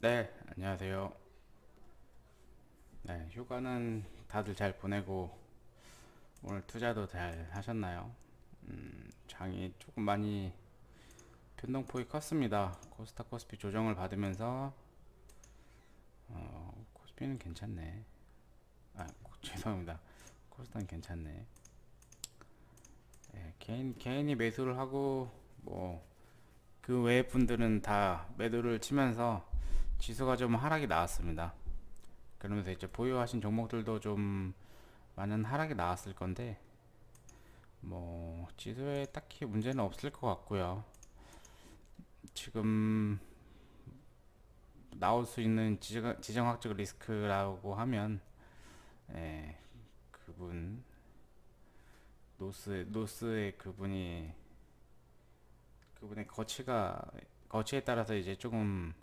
네, 안녕하세요. 네, 휴가는 다들 잘 보내고 오늘 투자도 잘 하셨나요? 음, 장이 조금 많이 변동폭이 컸습니다. 코스타 코스피 조정을 받으면서 어, 코스피는 괜찮네. 아, 코- 죄송합니다. 코스타는 괜찮네. 네, 개인 개인이 매수를 하고 뭐 그 외의 분들은 다 매도를 치면서 지수가 좀 하락이 나왔습니다. 그러면서 이제 보유하신 종목들도 좀 많은 하락이 나왔을 건데 뭐 지수에 딱히 문제는 없을 것 같고요. 지금 나올 수 있는 지정, 지정학적 리스크라고 하면 예, 그분 노스 노스의 그분이 그분의 거치가 거치에 따라서 이제 조금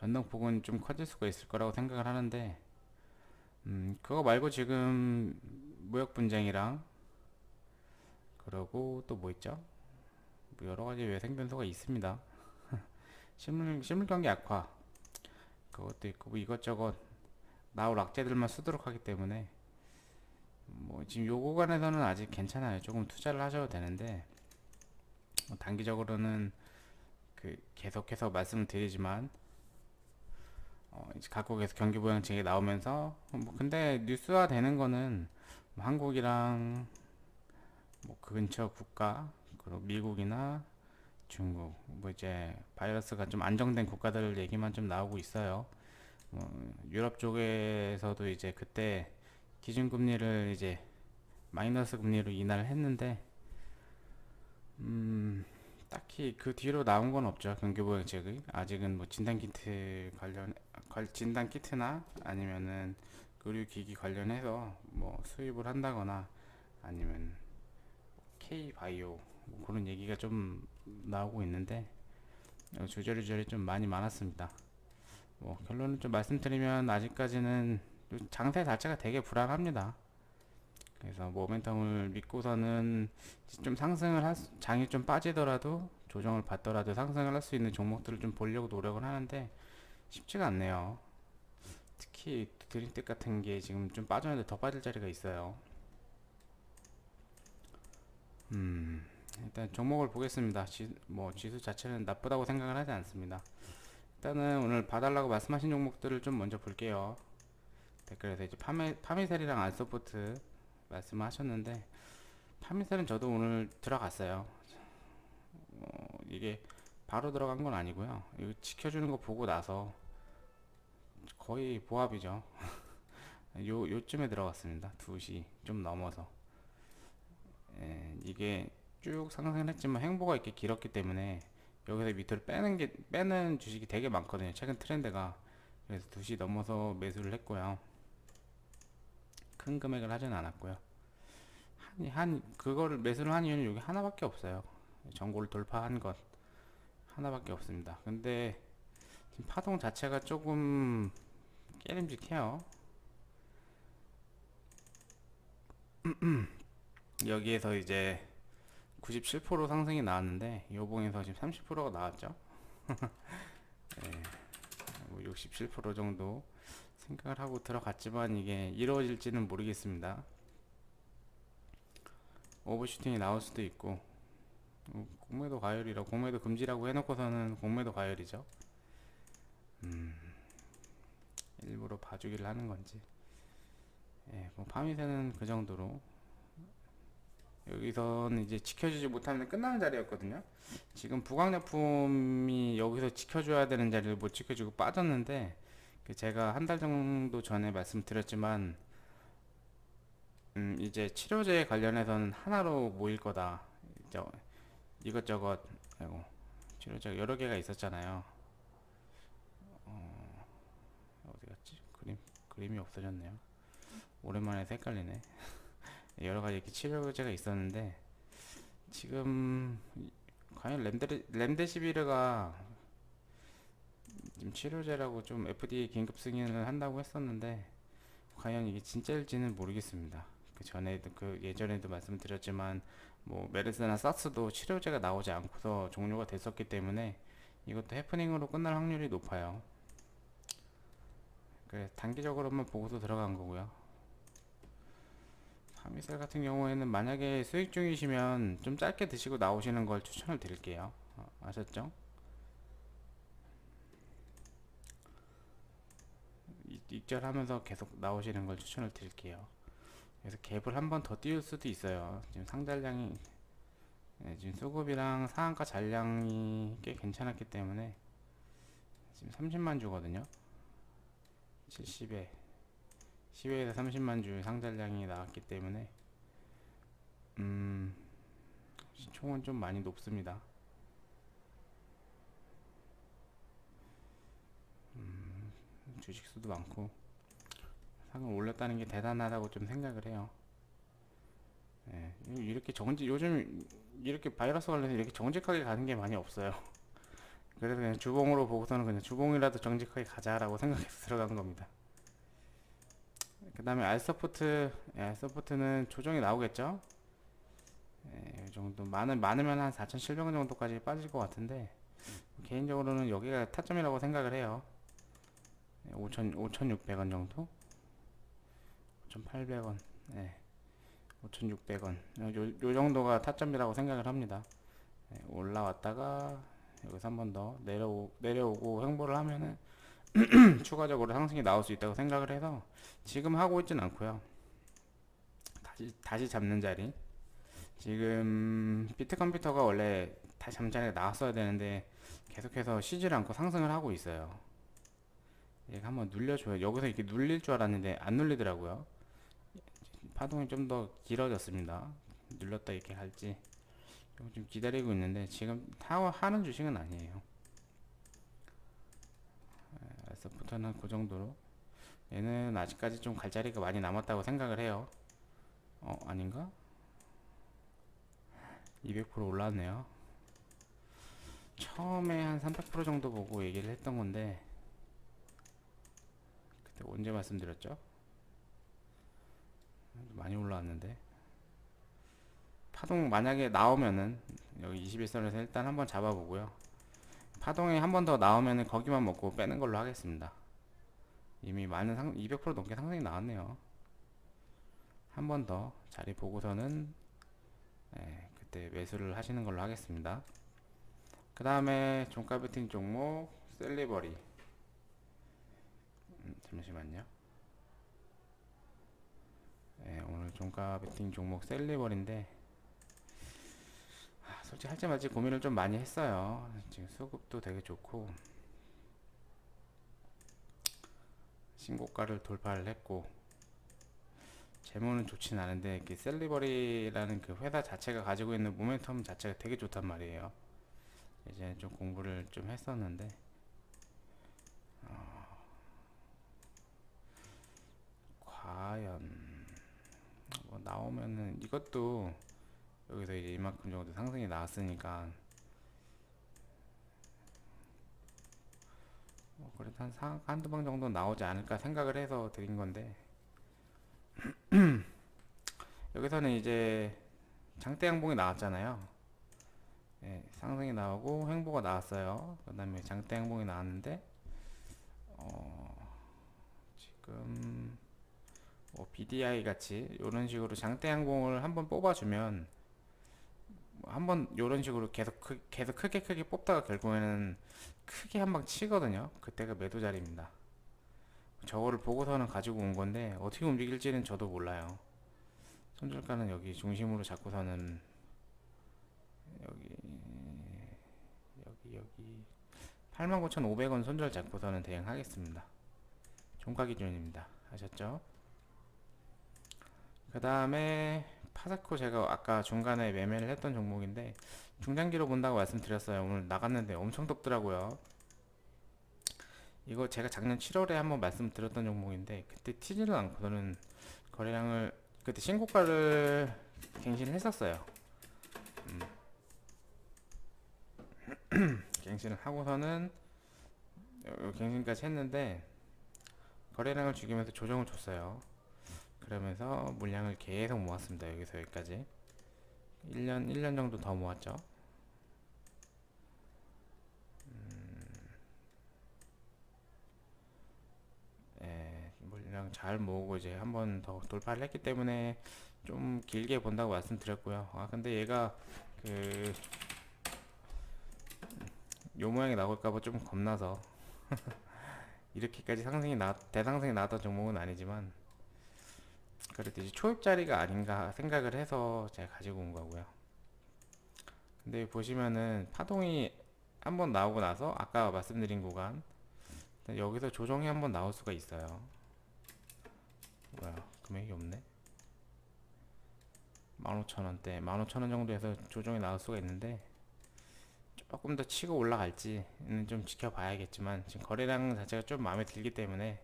변동폭은 좀 커질 수가 있을 거라고 생각을 하는데, 음, 그거 말고 지금 무역 분쟁이랑, 그러고 또 뭐 있죠? 뭐 여러 가지 외생 변수가 있습니다. 실물, 실물 경기 악화, 그것도 있고, 뭐 이것저것 나올 악재들만 쓰도록 하기 때문에, 뭐 지금 요 구간에서는 아직 괜찮아요. 조금 투자를 하셔도 되는데, 뭐 단기적으로는 그 계속해서 말씀을 드리지만, 어, 이제 각국에서 경기 부양책이 나오면서 뭐 근데 뉴스화 되는 거는 뭐 한국이랑 뭐 그 근처 국가 그리고 미국이나 중국 뭐 이제 바이러스가 좀 안정된 국가들 얘기만 좀 나오고 있어요. 뭐 유럽 쪽에서도 이제 그때 기준금리를 이제 마이너스 금리로 인하를 했는데 음 딱히 그 뒤로 나온 건 없죠. 경기 부양책이 아직은 뭐 진단 키트 관련 관- 진단 키트나 아니면은 의료 기기 관련해서 뭐 수입을 한다거나 아니면 K 바이오 뭐 그런 얘기가 좀 나오고 있는데 어, 주저리저리 좀 많이 많았습니다. 뭐 결론을 좀 말씀드리면 아직까지는 장세 자체가 되게 불안합니다. 그래서 모멘텀을 믿고서는 좀 상승을 할 수- 장이 좀 빠지더라도 조정을 받더라도 상승을 할 수 있는 종목들을 좀 보려고 노력을 하는데 쉽지가 않네요. 특히 드림텍 같은 게 지금 좀 빠졌는데 더 빠질 자리가 있어요. 음, 일단 종목을 보겠습니다. 지, 뭐 지수 자체는 나쁘다고 생각을 하지 않습니다. 일단은 오늘 봐달라고 말씀하신 종목들을 좀 먼저 볼게요. 댓글에서 이제 파메, 파미셀이랑 알소프트 말씀하셨는데 파미셀은 저도 오늘 들어갔어요. 어, 이게 바로 들어간 건 아니고요. 이거 지켜주는 거 보고 나서 거의 보합이죠. 요 요쯤에 들어갔습니다. 2시 좀 넘어서. 예, 이게 쭉 상승했지만 행보가 이렇게 길었기 때문에 여기서 밑으로 빼는 게 빼는 주식이 되게 많거든요. 최근 트렌드가 그래서 2시 넘어서 매수를 했고요. 큰 금액을 하진 않았고요. 한, 한 그거를 매수를 한 이유는 여기 하나밖에 없어요. 전고를 돌파한 것 하나밖에 없습니다. 근데 지금 파동 자체가 조금 깨림직해요. 여기에서 이제 97% 상승이 나왔는데 요봉에서 지금 30%가 나왔죠. 예, 뭐67% 정도 생각을 하고 들어갔지만 이게 이루어질지는 모르겠습니다. 오버슈팅이 나올 수도 있고 어, 공매도 가열이라 공매도 금지라고 해놓고서는 공매도 가열이죠. 음, 일부러 봐주기를 하는 건지. 예, 뭐 파미세는 그 정도로 여기서는 이제 지켜주지 못하면 끝나는 자리였거든요. 지금 부강약품이 여기서 지켜줘야 되는 자리를 못 지켜주고 빠졌는데 그 제가 한 달 정도 전에 말씀드렸지만 음, 이제 치료제 관련해서는 하나로 모일 거다. 이제 이것저것 아이고 치료제가 여러 개가 있었잖아요. 어, 어디 갔지? 그림 그림이 없어졌네요. 오랜만에 헷갈리네. 여러 가지 이렇게 치료제가 있었는데 지금 이- 과연 램데 램데시비르가 지금 치료제라고 좀 FDA 긴급 승인을 한다고 했었는데 과연 이게 진짜일지는 모르겠습니다. 그 전에도 그 예전에도 말씀드렸지만 뭐 메르스나 사스도 치료제가 나오지 않고서 종료가 됐었기 때문에 이것도 해프닝으로 끝날 확률이 높아요. 그래 단기적으로만 보고서 들어간 거고요. 파미셀 같은 경우에는 만약에 수익 중이시면 좀 짧게 드시고 나오시는 걸 추천을 드릴게요. 어, 아셨죠? 이- 익절하면서 계속 나오시는 걸 추천을 드릴게요. 그래서 갭을 한 번 더 띄울 수도 있어요. 지금 상달량이 네, 지금 수급이랑 상한가 잔량이 꽤 괜찮았기 때문에 지금 30만 주거든요. 70에 10회에서 30만 주 상달량이 나왔기 때문에 음 총은 좀 많이 높습니다. 음, 주식 수도 많고 상을 올렸다는 게 대단하다고 좀 생각을 해요. 예, 이렇게 정직 요즘 이렇게 바이러스 관련해서 이렇게 정직하게 가는 게 많이 없어요. 그래서 그냥 주봉으로 보고서는 그냥 주봉이라도 정직하게 가자라고 생각해서 들어간 겁니다. 그 다음에 알서포트, 예, 알서포트는 조정이 나오겠죠? 예, 이 정도 많은 많으면 한 4,700원 정도까지 빠질 것 같은데 개인적으로는 여기가 타점이라고 생각을 해요. 5,000, 5,600원 정도? 5,800원, 예, 5,600원. 요, 요 정도가 타점이라고 생각을 합니다. 예, 올라왔다가 여기서 한 번 더 내려오, 내려오고 횡보를 하면은 추가적으로 상승이 나올 수 있다고 생각을 해서 지금 하고 있진 않고요. 다시 다시 잡는 자리. 지금 비트 컴퓨터가 원래 다시 자리가 나왔어야 되는데 계속해서 쉬질 않고 상승을 하고 있어요. 얘가 한번 눌려줘요. 여기서 이렇게 눌릴 줄 알았는데 안 눌리더라고요. 파동이 좀 더 길어졌습니다. 눌렸다 이렇게 할지 좀 기다리고 있는데 지금 하, 하는 주식은 아니에요. 서부터는 그 정도로 얘는 아직까지 좀 갈 자리가 많이 남았다고 생각을 해요. 어 아닌가? 200% 올랐네요. 처음에 한 300% 정도 보고 얘기를 했던 건데 그때 언제 말씀드렸죠? 많이 올라왔는데 파동 만약에 나오면은 여기 21선에서 일단 한번 잡아보고요. 파동이 한번 더 나오면은 거기만 먹고 빼는 걸로 하겠습니다. 이미 많은 상, 200% 넘게 상승이 나왔네요. 한 번 더 자리 보고서는 예, 그때 매수를 하시는 걸로 하겠습니다. 그 다음에 종가 베팅 종목 셀리버리 음, 잠시만요. 예, 오늘 종가 베팅 종목 셀리버리인데 아, 솔직히 할지 말지 고민을 좀 많이 했어요. 지금 수급도 되게 좋고 신고가를 돌파를 했고 재무는 좋진 않은데 이렇게 셀리버리라는 그 회사 자체가 가지고 있는 모멘텀 자체가 되게 좋단 말이에요. 이제 좀 공부를 좀 했었는데 어, 과연 뭐 나오면은 이것도 여기서 이제 이만큼 정도 상승이 나왔으니까 뭐 그래도 한 상, 한두 방 정도 나오지 않을까 생각을 해서 드린 건데 여기서는 이제 장대 양봉이 나왔잖아요. 예, 상승이 나오고 횡보가 나왔어요. 그 다음에 장대 양봉이 나왔는데 어, 지금 뭐 BDI 같이 이런 식으로 장대 양봉을 한번 뽑아주면 뭐 한번 이런 식으로 계속 크, 계속 크게 크게 뽑다가 결국에는 크게 한 방 치거든요. 그때가 매도 자리입니다. 저거를 보고서는 가지고 온 건데 어떻게 움직일지는 저도 몰라요. 손절가는 여기 중심으로 잡고서는 여기 여기 여기 89,500원 손절 잡고서는 대응하겠습니다. 종가 기준입니다. 아셨죠? 그 다음에 파사코 제가 아까 중간에 매매를 했던 종목인데 중장기로 본다고 말씀드렸어요. 오늘 나갔는데 엄청 덥더라고요. 이거 제가 작년 7월에 한번 말씀드렸던 종목인데 그때 튀지는 않고서는 거래량을 그때 신고가를 갱신을 했었어요. 음. 갱신을 하고서는 요- 갱신까지 했는데 거래량을 죽이면서 조정을 줬어요. 그러면서 물량을 계속 모았습니다. 여기서 여기까지 1년 1년 정도 더 모았죠. 음, 예, 그냥 잘 모으고 이제 한 번 더 돌파를 했기 때문에 좀 길게 본다고 말씀드렸고요. 아 근데 얘가 그 요 모양이 나올까봐 좀 겁나서 이렇게까지 상승이 나 대상승이 나왔던 종목은 아니지만 그래도 이제 초입자리가 아닌가 생각을 해서 제가 가지고 온 거고요. 근데 보시면은 파동이 한번 나오고 나서 아까 말씀드린 구간 여기서 조정이 한번 나올 수가 있어요. 뭐야 금액이 없네. 15,000원대, 15,000원 정도에서 조정이 나올 수가 있는데 조금 더 치고 올라갈지는 좀 지켜봐야겠지만 지금 거래량 자체가 좀 마음에 들기 때문에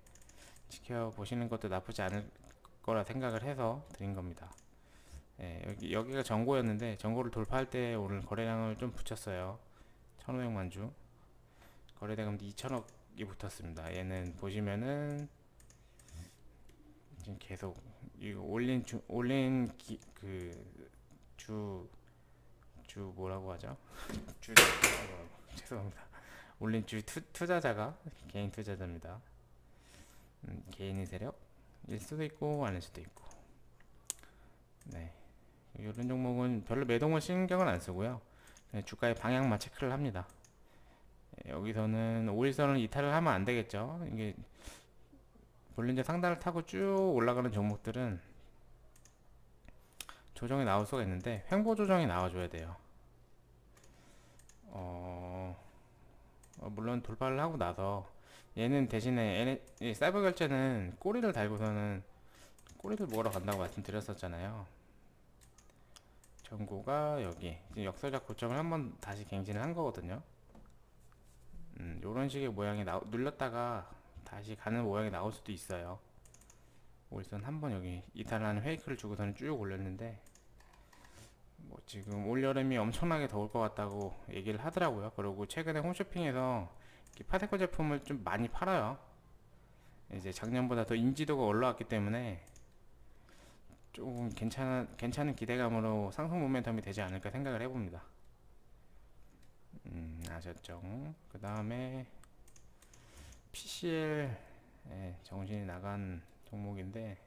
지켜보시는 것도 나쁘지 않을 거라 생각을 해서 드린 겁니다. 예, 여기, 여기가 전고였는데 전고를 돌파할 때 오늘 거래량을 좀 붙였어요. 1,500만 주. 거래대금 2천억이 붙었습니다. 얘는 보시면은 지금 계속 이거 올린 주 올린 기, 그주 주 뭐라고 하죠? 주 죄송합니다. 올린 주 투, 투자자가 개인 투자자입니다. 음, 개인의 세력 일 수도 있고 아닐 수도 있고. 네. 이런 종목은 별로 매동을 신경은 안 쓰고요. 그냥 주가의 방향만 체크를 합니다. 예, 여기서는 5일선을 이탈을 하면 안 되겠죠. 이게 볼린저 상단을 타고 쭉 올라가는 종목들은 조정이 나올 수가 있는데 횡보 조정이 나와줘야 돼요. 어, 어, 물론 돌파를 하고 나서 얘는 대신에 이 사이버 결제는 꼬리를 달고서는 꼬리를 먹으러 간다고 말씀드렸었잖아요. 전고가 여기 역설적 고점을 한번 다시 갱신을 한 거거든요. 음, 요런 식의 모양이 나, 눌렀다가 다시 가는 모양이 나올 수도 있어요. 우선 한번 여기 이탈하는 페이크를 주고서는 쭉 올렸는데 뭐 지금 올 여름이 엄청나게 더울 것 같다고 얘기를 하더라고요. 그리고 최근에 홈쇼핑에서 파데코 제품을 좀 많이 팔아요. 이제 작년보다 더 인지도가 올라왔기 때문에 조금 괜찮은 괜찮은 기대감으로 상승 모멘텀이 되지 않을까 생각을 해봅니다. 음, 아셨죠? 그 다음에 PCL 예, 정신이 나간 종목인데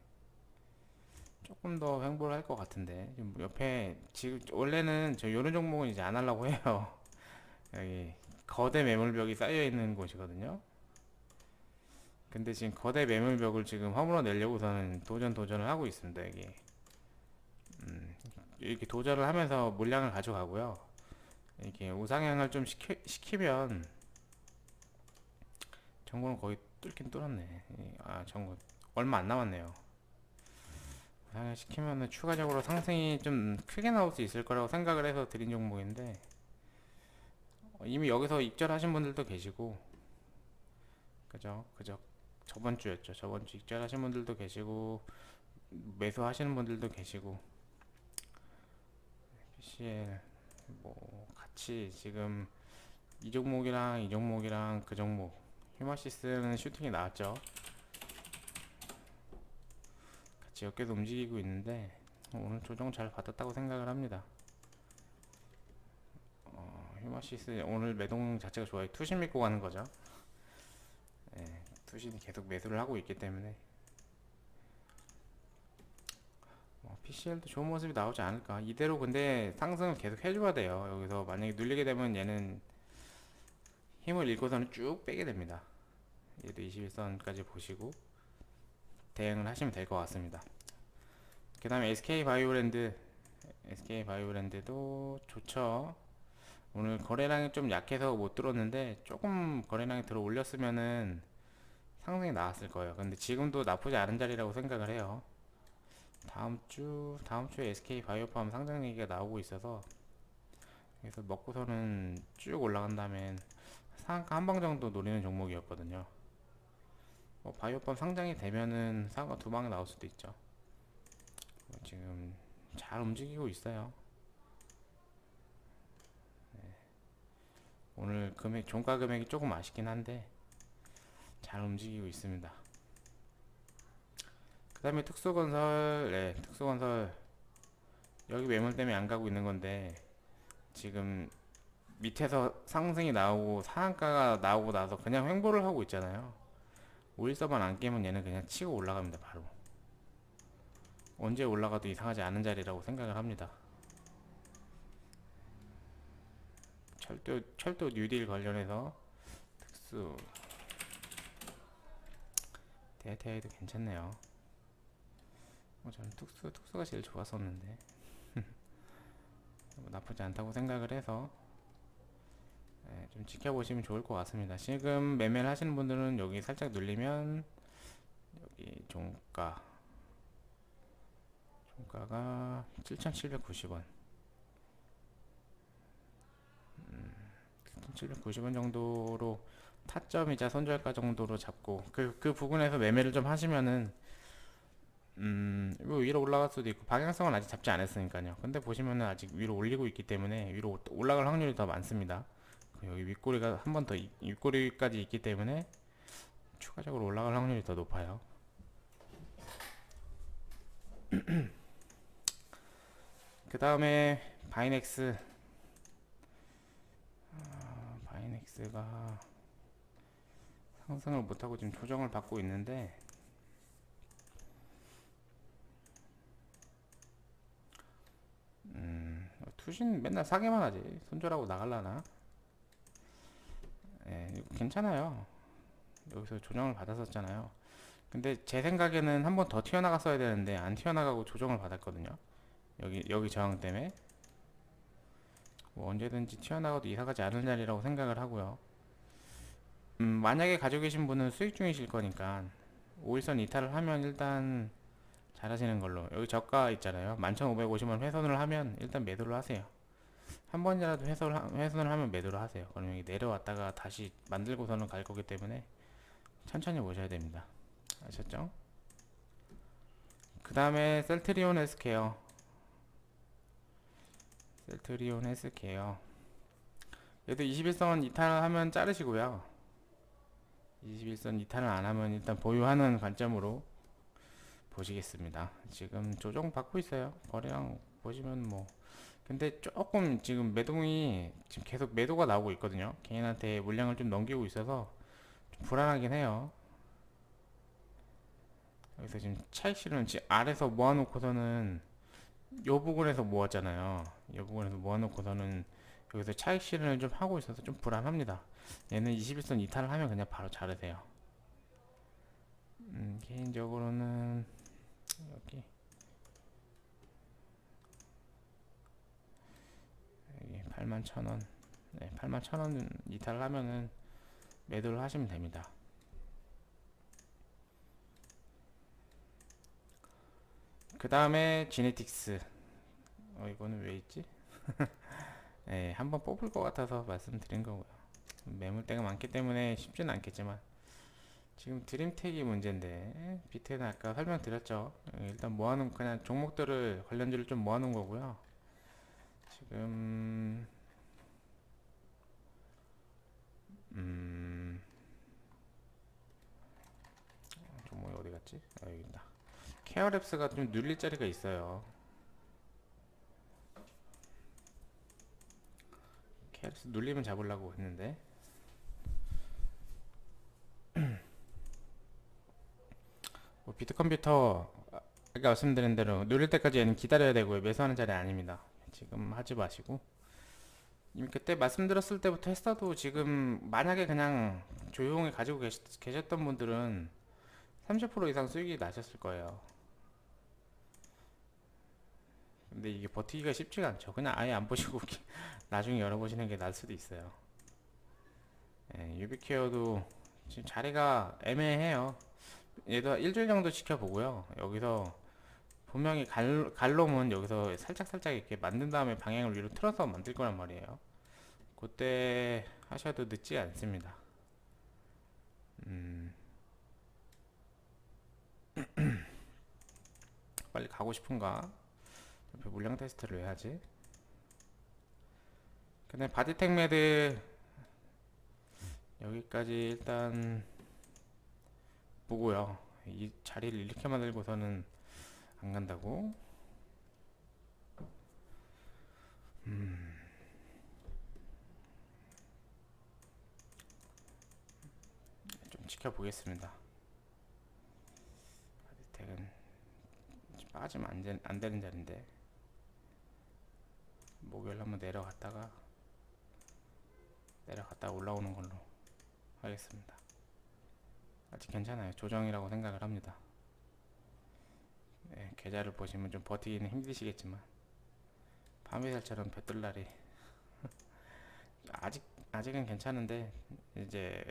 조금 더 횡보를 할 것 같은데 지금 옆에 지금 원래는 저 이런 종목은 이제 안 하려고 해요. 여기 거대 매물벽이 쌓여 있는 곳이거든요. 근데 지금 거대 매물벽을 지금 허물어 내려고서는 도전 도전을 하고 있습니다. 여기 음, 이렇게 도전을 하면서 물량을 가져가고요. 이렇게 우상향을 좀 시키, 시키면 정보는 거의 뚫긴 뚫었네. 이- 아 정보 얼마 안 남았네요. 우상향 시키면은 추가적으로 상승이 좀 크게 나올 수 있을 거라고 생각을 해서 드린 종목인데 어, 이미 여기서 익절하신 분들도 계시고 그죠? 그죠? 저번 주였죠. 저번 주 익절하신 분들도 계시고 매수하시는 분들도 계시고. PCL 뭐 같이 지금 이 종목이랑 이 종목이랑 그 종목 휴마시스는 슈팅이 나왔죠. 같이 엮여서 움직이고 있는데 오늘 조정 잘 받았다고 생각을 합니다. 어, 휴마시스 오늘 매동 자체가 좋아요 투신 믿고 가는 거죠 예, 투신이 계속 매수를 하고 있기 때문에 어, PCL도 좋은 모습이 나오지 않을까. 이대로 근데 상승을 계속 해줘야 돼요. 여기서 만약에 눌리게 되면 얘는 힘을 잃고서는 쭉 빼게 됩니다. 얘도 21선까지 보시고 대응을 하시면 될 것 같습니다. 그 다음에 SK 바이오랜드 SK 바이오랜드도 좋죠. 오늘 거래량이 좀 약해서 못 들었는데 조금 거래량이 들어 올렸으면은 상승이 나왔을 거예요. 근데 지금도 나쁘지 않은 자리라고 생각을 해요. 다음 주 다음 주에 SK 바이오팜 상장 얘기가 나오고 있어서 그래서 먹고서는 쭉 올라간 다음엔 상한가 한 방 정도 노리는 종목이었거든요. 뭐 바이오팜 상장이 되면은 상한가 두 방이 나올 수도 있죠. 뭐 지금 잘 움직이고 있어요. 오늘 금액 종가 금액이 조금 아쉽긴 한데 잘 움직이고 있습니다. 그 다음에 특수건설, 네, 특수건설. 여기 매물 때문에 안 가고 있는 건데, 지금 밑에서 상승이 나오고 상한가가 나오고 나서 그냥 횡보를 하고 있잖아요. 5일서만 안 깨면 얘는 그냥 치고 올라갑니다 바로 언제 올라가도 이상하지 않은 자리라고 생각을 합니다 철도 철도 뉴딜 관련해서 특수 대테이도 괜찮네요. 어, 저는 특수 특수가 제일 좋았었는데. 뭐 나쁘지 않다고 생각을 해서 네, 좀 지켜보시면 좋을 것 같습니다. 지금 매매를 하시는 분들은 여기 살짝 눌리면 여기 종가 종가가 7,790원 7,790원 정도로 타점이자 손절가 정도로 잡고 그, 그 부분에서 매매를 좀 하시면은 음, 뭐 위로 올라갈 수도 있고 방향성은 아직 잡지 않았으니까요. 근데 보시면은 아직 위로 올리고 있기 때문에 위로 올라갈 확률이 더 많습니다. 여기 윗꼬리가 한 번 더 윗꼬리까지 있기 때문에 추가적으로 올라갈 확률이 더 높아요. 그 다음에 바이넥스 아, 바이넥스가 상승을 못하고 지금 조정을 받고 있는데 음, 투신 맨날 사기만 하지 손절하고 나갈라나 예, 괜찮아요. 여기서 조정을 받았었잖아요. 근데 제 생각에는 한 번 더 튀어나갔어야 되는데 안 튀어나가고 조정을 받았거든요. 여기 여기 저항 때문에 뭐 언제든지 튀어나가도 이상하지 않은 자리라고 생각을 하고요. 음, 만약에 가지고 계신 분은 수익 중이실 거니까 5일선 이탈을 하면 일단 잘 하시는 걸로 여기 저가 있잖아요. 11,550원 훼손을 하면 일단 매도를 하세요. 한 번이라도 훼손을, 하- 훼손을 하면 매도를 하세요. 그럼 여기 내려왔다가 다시 만들고서는 갈 거기 때문에 천천히 보셔야 됩니다. 아셨죠? 그 다음에 셀트리온 헬스케어 셀트리온 헬스케어 얘도 21선 이탈하면 자르시고요. 21선 이탈을 안 하면 일단 보유하는 관점으로 보시겠습니다. 지금 조정 받고 있어요. 거래량 보시면 뭐. 근데 조금 지금 매동이 지금 계속 매도가 나오고 있거든요. 개인한테 물량을 좀 넘기고 있어서 좀 불안하긴 해요. 여기서 지금 차익 실은 지금 아래서 모아놓고서는 요 부분에서 모았잖아요. 요 부분에서 모아놓고서는 여기서 차익 실현을 좀 하고 있어서 좀 불안합니다. 얘는 21선 이탈을 하면 그냥 바로 자르세요. 음, 개인적으로는 여기 여기 8만 천원 네, 8만 천원 이탈을 하면은 매도를 하시면 됩니다 그 다음에 지네틱스 어 이거는 왜 있지? 네, 한번 뽑을 것 같아서 말씀드린 거고요 매물대가 많기 때문에 쉽지는 않겠지만 지금 드림텍이 문제인데 비트는 아까 설명드렸죠 일단 모아놓은 그냥 종목들을 관련주를 좀 모아놓은 거고요 지금 음 종목이 어디 갔지? 아 여기 있다. 케어랩스가 좀 눌릴 자리가 있어요. 케어랩스 눌리면 잡으려고 했는데 뭐 비트컴퓨터 아까 말씀드린 대로 누릴 때까지 얘는 기다려야 되고요. 매수하는 자리 아닙니다. 지금 하지 마시고 그때 말씀드렸을 때부터 했어도 지금 만약에 그냥 조용히 가지고 계셨, 계셨던 분들은 30% 이상 수익이 나셨을 거예요. 근데 이게 버티기가 쉽지가 않죠. 그냥 아예 안 보시고 기- 나중에 열어보시는 게 나을 수도 있어요. 예, 유비케어도 지금 자리가 애매해요. 얘도 일주일 정도 지켜보고요. 여기서 분명히 갈, 갈롬은 여기서 살짝살짝 이렇게 만든 다음에 방향을 위로 틀어서 만들 거란 말이에요. 그때 하셔도 늦지 않습니다. 음. 빨리 가고 싶은가? 대표 물량 테스트를 왜 하지? 근데 바디텍 매드 여기까지 일단 보고요. 이 자리를 이렇게 만들고서는 안 간다고. 음. 좀 지켜보겠습니다. 바디텍은 빠지면 안, 안 되는 자리인데. 목요일 한번 내려갔다가 내려갔다가 올라오는 걸로 하겠습니다. 아직 괜찮아요. 조정이라고 생각을 합니다. 네, 계좌를 보시면 좀 버티기는 힘드시겠지만 파미살처럼 볕들 날이 아직 아직은 괜찮은데 이제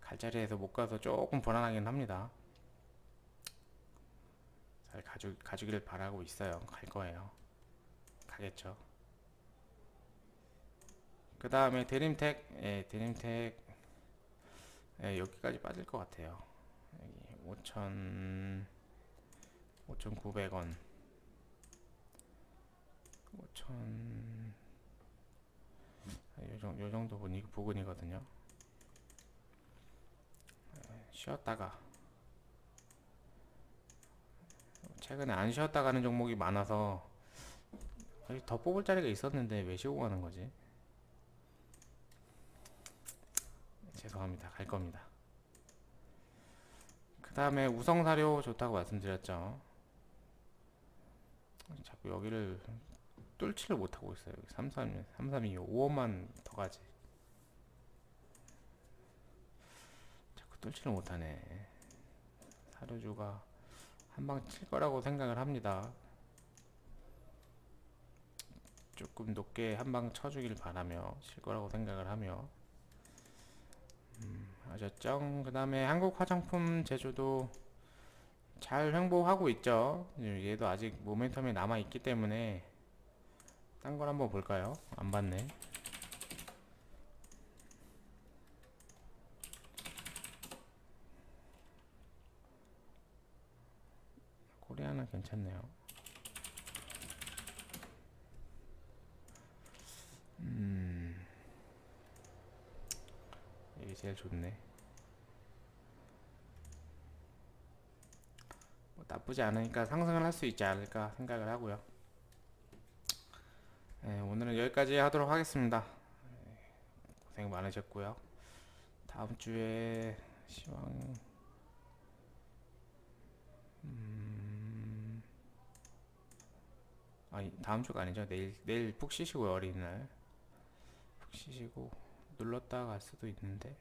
갈 자리에서 못 가서 조금 불안하긴 합니다. 잘 가주 가주기를 바라고 있어요. 갈 거예요. 가겠죠. 그 다음에 데림텍, 예, 데림텍, 예, 여기까지 빠질 것 같아요. 여기 5천, 5,900원, 5천, 요, 정- 요 정도 분위- 부근이거든요. 예, 쉬었다가 최근에 안 쉬었다 가는 종목이 많아서 여기 더 뽑을 자리가 있었는데 왜 쉬고 가는 거지? 죄송합니다. 갈 겁니다. 그 다음에 우성사료 좋다고 말씀드렸죠. 자꾸 여기를 뚫지를 못하고 있어요. 33, 3325, 5원만 더 가지. 자꾸 뚫지를 못하네. 사료주가 한 방 칠 거라고 생각을 합니다. 조금 높게 한 방 쳐주길 바라며 칠 거라고 생각을 하며 음, 아셨죠? 그 다음에 한국 화장품 제조도 잘 횡보하고 있죠. 얘도 아직 모멘텀이 남아 있기 때문에 딴 걸 한번 볼까요? 안 봤네. 코리아는 괜찮네요. 음, 이게 제일 좋네. 뭐 나쁘지 않으니까 상승을 할 수 있지 않을까 생각을 하고요. 네, 오늘은 여기까지 하도록 하겠습니다. 네, 고생 많으셨고요. 다음 주에 시황 음, 아니 다음 주가 아니죠. 내일 내일 푹 쉬시고요 어린이날 푹 쉬시고 눌렀다가 갈 수도 있는데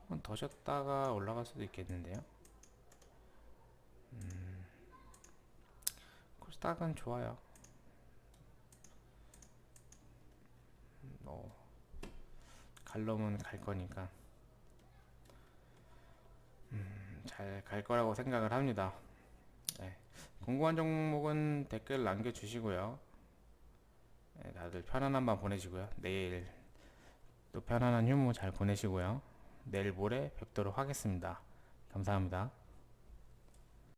한번 더 쉬었다가 올라갈 수도 있겠는데요. 음, 코스닥은 좋아요. 뭐 갈놈은 갈 거니까 잘갈 거라고 생각을 합니다. 네. 궁금한 종목은 댓글 남겨주시고요. 네, 다들 편안한 밤 보내시고요. 내일 또 편안한 휴무 잘 보내시고요. 내일 모레 뵙도록 하겠습니다. 감사합니다.